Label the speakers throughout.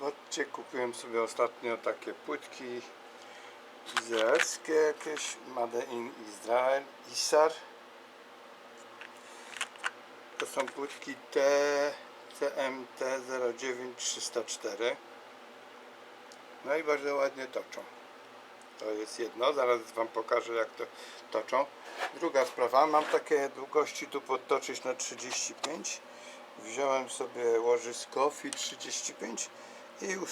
Speaker 1: Zobaczcie, kupiłem sobie ostatnio takie płytki izraelskie jakieś, Made in Israel, Isar. To są płytki T, CMT 09304. No i bardzo ładnie toczą. To jest jedno, zaraz Wam pokażę jak to toczą. Druga sprawa, mam takie długości tu podtoczyć na 35. Wziąłem sobie łożysko FI 35 i już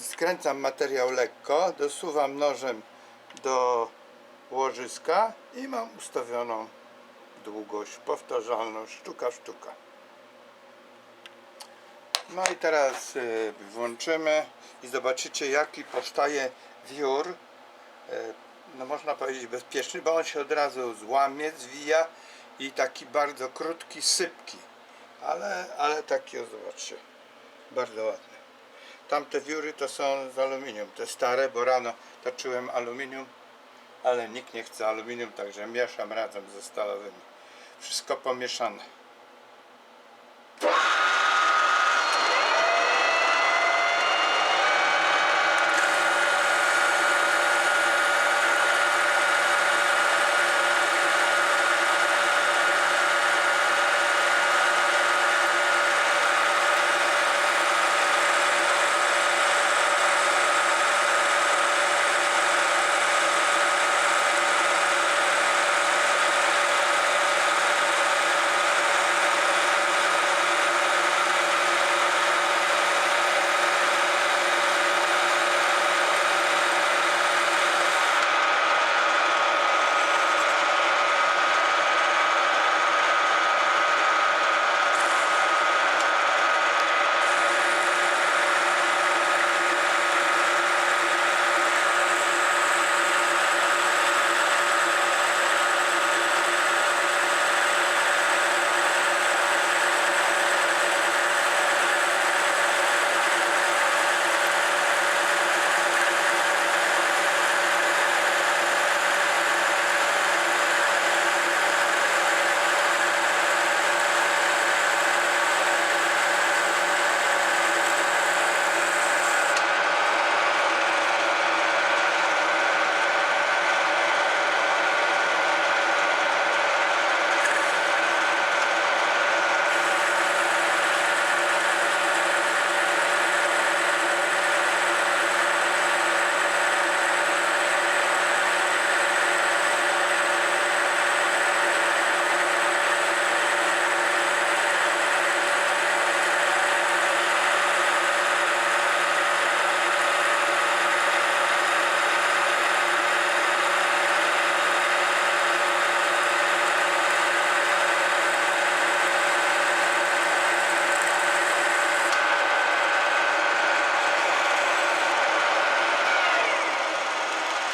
Speaker 1: skręcam materiał lekko, dosuwam nożem do łożyska i mam ustawioną długość, powtarzalność, sztuka sztuka. No i teraz y, włączymy i zobaczycie jaki powstaje wiór. Y, No można powiedzieć bezpieczny, bo on się od razu złamie, zwija i taki bardzo krótki, sypki. Ale, ale taki o zobaczcie. Bardzo ładny. Tamte wióry to są z aluminium, te stare, bo rano toczyłem aluminium, ale nikt nie chce aluminium, także mieszam razem ze stalowymi. Wszystko pomieszane.